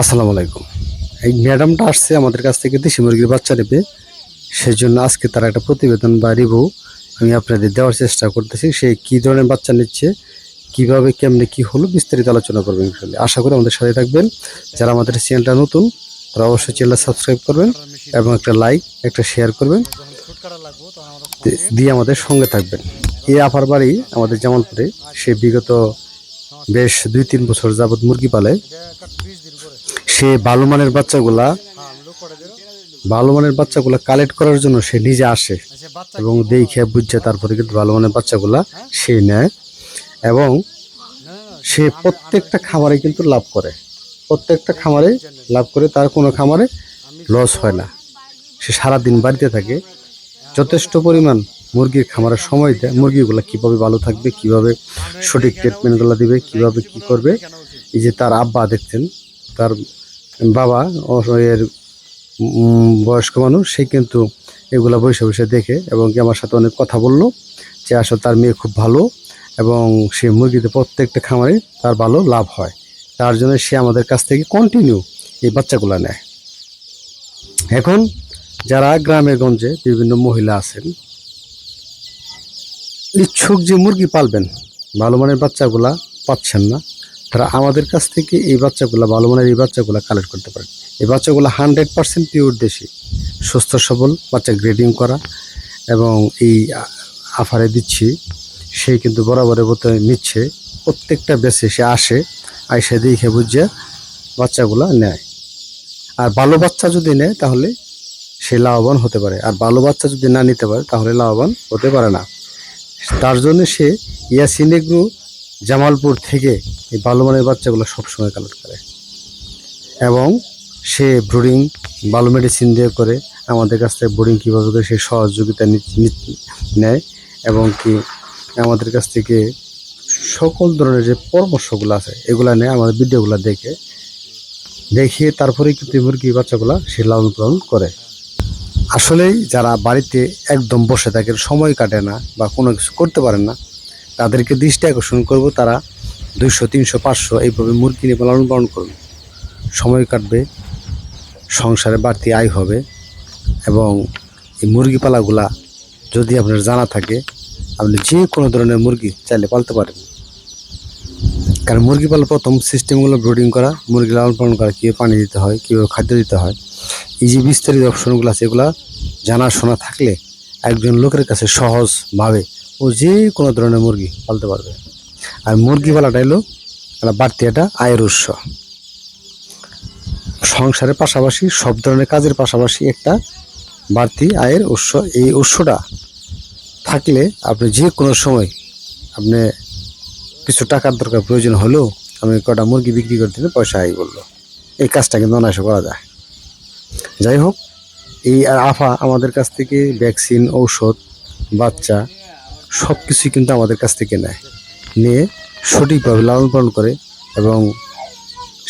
আসসালামু আলাইকুম। এই ম্যাডামটা আসছে আমাদের কাছ থেকে দেশি মুরগির বাচ্চা নেবে। সেই জন্য আজকে তার একটা প্রতিবেদন বা রিভিউ আমি আপনাদের দেওয়ার চেষ্টা করতেছি। সে কী ধরনের বাচ্চা নিচ্ছে, কীভাবে, কেমনে, কি হলো বিস্তারিত আলোচনা করবেন ইনশাল্লাহ আশা করি আমাদের সাথে থাকবেন। যারা আমাদের চ্যানেলটা নতুন, তারা অবশ্যই চ্যানেলটা সাবস্ক্রাইব করবেন এবং একটা লাইক একটা শেয়ার করবেন। দিয়ে আমাদের সঙ্গে থাকবেন। এই আপার বাড়ি আমাদের জামালপুরে। সে বিগত বেশ দুই তিন বছর যাবত মুরগি পালে। সে ভালো মানের বাচ্চাগুলা ভালো মানের বাচ্চাগুলা কালেক্ট করার জন্য সে নিজে আসে এবং দেখে বুঝছে তারপরে কিন্তু ভালো মানের বাচ্চাগুলা সে নেয় এবং সে প্রত্যেকটা খামারে কিন্তু লাভ করে। প্রত্যেকটা খামারে লাভ করে তার কোনো খামারে লস হয় না। সে সারাদিন বাড়িতে থাকে। যথেষ্ট পরিমাণ মুরগির খামারের সময় দেয়। মুরগিগুলো কীভাবে ভালো থাকবে, কীভাবে সঠিক ট্রিটমেন্টগুলো দিবে, কীভাবে কি করবে? এই যে তার আব্বা দেখতেন তার বাবা এর বয়স্ক মানুষ, সে কিন্তু এগুলা বসে বসে দেখে এবং কি আমার সাথে অনেক কথা বলল যে আসলে তার মেয়ে খুব ভালো এবং সে মুরগিতে প্রত্যেকটা খামারে তার ভালো লাভ হয়। তার জন্য সে আমাদের কাছ থেকে কন্টিনিউ এই বাচ্চাগুলো নেয়। এখন যারা গ্রামে গঞ্জে বিভিন্ন মহিলা আছেন, ইচ্ছুক যে মুরগি পালবেন, ভালো মানের বাচ্চাগুলা পাচ্ছেন না। তারা আমাদের কাছ থেকে এই বাচ্চাগুলা, ভালো মানের এই বাচ্চাগুলা কালেক্ট করতে পারেন এই বাচ্চাগুলো হান্ড্রেড পার্সেন্ট পিওর দেশি। সুস্থ, সবল, বাচ্চা গ্রেডিং করা এবং এই আফারে দিচ্ছি। সে কিন্তু বরাবরের মতো নিচ্ছে। প্রত্যেকটা বেসে সে আসে, আইসে দেখে বুঝে বাচ্চাগুলা নেয়। আর ভালো বাচ্চা যদি নেয়, তাহলে সে লাভবান হতে পারে। আর ভালো বাচ্চা যদি না নিতে পারে, তাহলে লাভবান হতে পারে না। তার জন্য সে ইয়াসিনেগ্রু জামালপুর থেকে এই বালুমানের বাচ্চাগুলো সবসময় কালেক্ট করে। এবং সে ব্রুডিং ভালো মেডিসিন দিয়ে করে আমাদের কাছ থেকে ব্রুডিং কীভাবে করে সে সহযোগিতা নেয় এবং কি আমাদের কাছ থেকে সকল ধরনের যে পরামর্শগুলো আছে, এগুলো নেয় আমাদের ভিডিওগুলো দেখে, দেখিয়ে তারপরে কিন্তু মুরগি বাচ্চাগুলা সে লালন পালন করে। আসলেই যারা বাড়িতে একদম বসে থাকে, সময় কাটে না বা কোনো কিছু করতে পারেন না তাদেরকে দৃষ্টি আকর্ষণ করব, তারা দুইশো, তিনশো, পাঁচশো, এইভাবে মুরগি নিয়ে লালন পালন করুন সময় কাটবে, সংসারে বাড়তি আয় হবে এবং এই মুরগি পালাগুলা যদি আপনার জানা থাকে, আপনি যে কোনো ধরনের মুরগি চাইলে পালতে পারেন। কারণ মুরগি পালা প্রথম সিস্টেমগুলো ব্রিডিং করা, মুরগি লালন পালন করা, কীভাবে পানি দিতে হয়, কীভাবে খাদ্য দিতে হয়, এই যে বিস্তারিত অপশনগুলো আছে, এগুলা জানাশোনা থাকলে একজন লোকের কাছে সহজভাবে ও যে কোনো ধরনের মুরগি পালতে পারবে। আর মুরগি পালাটা এলো একটা বাড়তি একটা আয়ের উৎস। সংসারের পাশাপাশি, সব ধরনের কাজের পাশাপাশি একটা বাড়তি আয়ের উৎস। এই উৎসটা থাকলে আপনি যে কোনো সময় আপনি কিছু টাকার দরকার প্রয়োজন হলেও আমি কটা মুরগি বিক্রি করে দিলে পয়সা আয় বলল এই কাজটা কিন্তু অনায়াসে করা যায়। যাই হোক, এই আফা আমাদের কাছ থেকে ভ্যাকসিন, ঔষধ, বাচ্চা সব কিছুই কিন্তু আমাদের কাছ থেকে নেয়। নিয়ে সঠিকভাবে লালন পালন করে এবং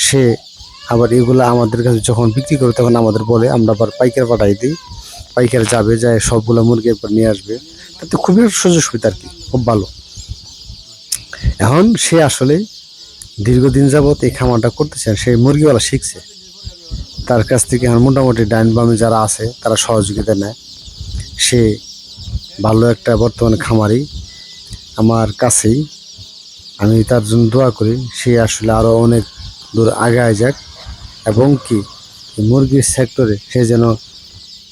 সে আবার এগুলো আমাদের কাছে যখন বিক্রি করে তখন আমাদের বলে, আমরা আবার পাইকার পাঠাই দিই। পাইকার যাবে, যায় সবগুলো মুরগি একবার নিয়ে আসবে। তাতে খুবই সুযোগ সুবিধা আর কি খুব ভালো। এখন সে আসলে দীর্ঘদিন যাবত এই খামারটা করতেছে সে মুরগিওয়ালা শিখছে। তার কাছ থেকে এখন মোটামুটি ডাইন বামে যারা আছে, তারা সহযোগিতা নেয়। সে ভালো একটা বর্তমানে খামারি আমার কাছেই। আমি তার জন্য দোয়া করি, সে আসলে আরও অনেক দূর আগায় যাক এবং কি মুরগির সেক্টরে সে যেন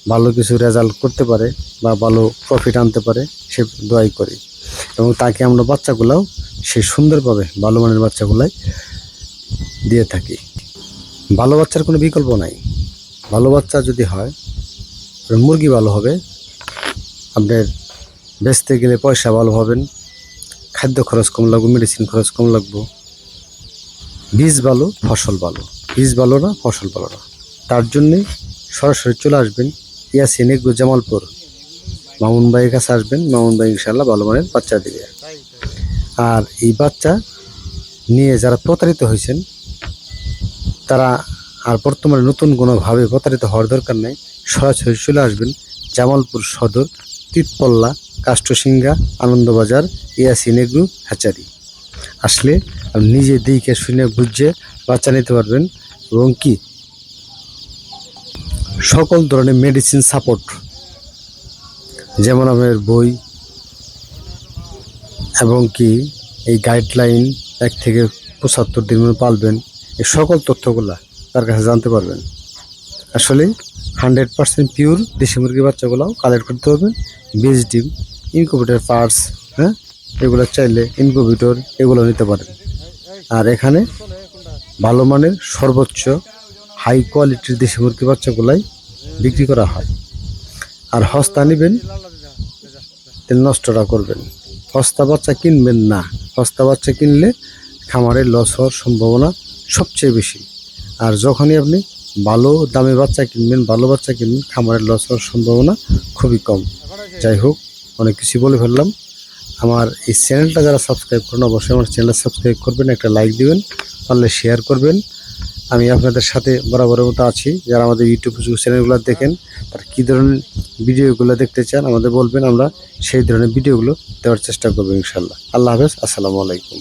ভালো কিছু রেজাল্ট করতে পারে বা ভালো প্রফিট আনতে পারে, সে দোয়াই করি। এবং তাকে আমরা বাচ্চাগুলাও সে সুন্দরভাবে ভালো মানের বাচ্চাগুলাই দিয়ে থাকি। ভালো বাচ্চার কোনো বিকল্প নাই। ভালো বাচ্চা যদি হয়, মুরগি ভালো হবে আপনার বেচতে গেলে পয়সা ভালো হবেন খাদ্য খরচ কম লাগবে মেডিসিন খরচ কম লাগবে। বীজ ভালো, ফসল ভালো। বীজ ভালো না, ফসল ভালো না। তার জন্যে সরাসরি চলে আসবেন ইয়াসিন এগ্রো জামালপুর। মামুন ভাইয়ের কাছে আসবেন, মামুন ভাই ইনশাল্লাহ ভালো মানের বাচ্চা দিবে। আর এই বাচ্চা নিয়ে যারা প্রতারিত হয়েছেন, তারা আর বর্তমানে নতুন কোনোভাবে প্রতারিত হওয়ার দরকার নেই। সরাসরি চলে আসবেন জামালপুর সদর তিতপল্লা কাষ্টসিঙ্গা আনন্দবাজার ইয়াসিন এগ্রু হ্যাচারি আসলে আপনি নিজে দিকে শুনে বুঝে বাচ্চা নিতে পারবেন এবং কি? সকল ধরনের মেডিসিন সাপোর্ট যেমন আপনার বই এবং কি এই গাইডলাইন এক থেকে পঁচাত্তর দিন পালবেন। এই সকল তথ্যগুলা তার কাছে জানতে পারবেন। আসলে হান্ড্রেড পার্সেন্ট পিওর দেশি মুরগির বাচ্চাগুলোও কালেক্ট করতে হবে। বীজ, ডিম ইনকুবেটর পার্টস হ্যাঁ? এগুলো চাইলে ইনকুবেটর এগুলো নিতে পারেন। আর এখানে ভালো মানের সর্বোচ্চ হাই কোয়ালিটির দেশি মুরগির বাচ্চাগুলাই বিক্রি করা হয়। আর হস্তা নেবেন, তেল নষ্টটা করবেন। হস্তা বাচ্চা কিনবেন না। হস্তা বাচ্চা কিনলে খামারে লস হওয়ার সম্ভাবনা সবচেয়ে বেশি। আর যখনই আপনি ভালো দামে বাচ্চা কিনবেন, ভালো বাচ্চা কিনবেন, খামারের লস হওয়ার সম্ভাবনা খুবই কম। যাই হোক, অনেক কিছু বলে ফেললাম। আমার এই চ্যানেলটা যারা সাবস্ক্রাইব করেন, অবশ্যই আমার চ্যানেলটা সাবস্ক্রাইব করবেন, একটা লাইক দিবেন, পারলে শেয়ার করবেন। আমি আপনাদের সাথে বরাবরের মতো আছি। যারা আমাদের ইউটিউব চ্যানেলগুলো দেখেন, তারা কী ধরনের ভিডিওগুলো দেখতে চান, আমাদের বলবেন, আমরা সেই ধরনের ভিডিওগুলো দেওয়ার চেষ্টা করব ইনশাল্লাহ আল্লাহ হাফেজ, আসসালামু আলাইকুম।